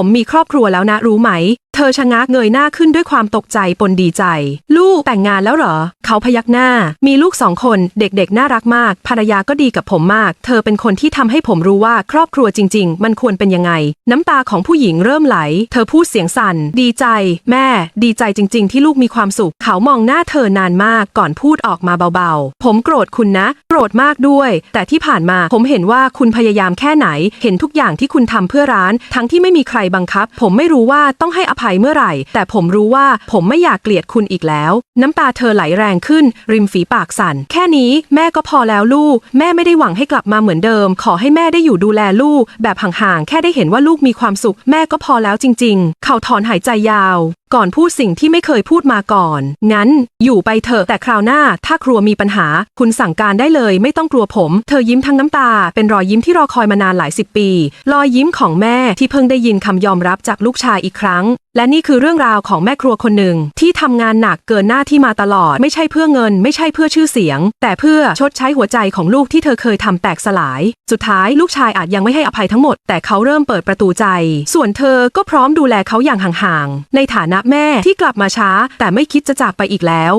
ผมมีครอบครัวแล้วนะรู้ไหม เธอชะงักเงยหน้าขึ้นด้วยความตกใจปนดีใจ ลูกแต่งงานแล้วเหรอ เขาพยักหน้า มีลูกสองคนเด็กๆ น่ารักมาก ภรรยาก็ดีกับผมมาก เธอเป็นคนที่ทำให้ผมรู้ว่าครอบครัวจริง ๆ มันควรเป็นยังไง น้ำตาของผู้หญิงเริ่มไหล เธอพูดเสียงสั่น ดีใจ แม่ ดีใจจริง ๆ ที่ลูกมีความสุข เขามองหน้าเธอนานมากก่อนพูดออกมาเบาๆ ผมโกรธคุณนะ โกรธมากด้วย แต่ที่ผ่านมาผมเห็นว่าคุณพยายามแค่ไหน เห็นทุกอย่างที่คุณทำเพื่อร้าน ทั้งที่ไม่มีใครบังคับ ผมไม่รู้ว่าต้องให้อภัยเมื่อไหร่ แต่ผมรู้ว่าผมไม่อยากเกลียดคุณอีกแล้ว น้ำตาเธอไหลแรงขึ้น ริมฝีปากสั่น แค่นี้แม่ก็พอแล้วลูก แม่ไม่ได้หวังให้กลับมาเหมือนเดิม ขอให้แม่ได้อยู่ดูแลลูก แบบห่างๆ แค่ได้เห็นว่าลูกมีความสุข แม่ก็พอแล้วจริง ๆ เขาถอนหายใจยาวก่อนพูดสิ่งที่ไม่เคยพูดมาก่อน งั้น อยู่ไปเถอะแต่คราวหน้า ถ้าครัวมีปัญหา คุณสั่งการได้เลย ไม่ต้องกลัวผม เธอยิ้มทั้งน้ำตา เป็นรอยยิ้มที่รอคอยมานานหลายสิบปี รอยยิ้มของแม่ที่เพิ่งได้ยินคำยอมรับจากลูกชายอีกครั้ง และนี่คือเรื่องราวของแม่ครัวคนหนึ่ง ที่ทำงานหนักเกินหน้าที่มาตลอด ไม่ใช่เพื่อเงิน ไม่ใช่เพื่อชื่อเสียง แต่เพื่อชดใช้หัวใจของลูกที่เธอเคยทำแตกสลาย สุดท้ายลูกชายอาจยังไม่ให้อภัยทั้งหมด แต่เขาเริ่มเปิดประตูใจ ส่วนเธอก็พร้อมดูแลเขาอย่างห่างๆในฐานะแม่ที่กลับมาช้า แต่ไม่คิดจะจากไปอีกแล้ว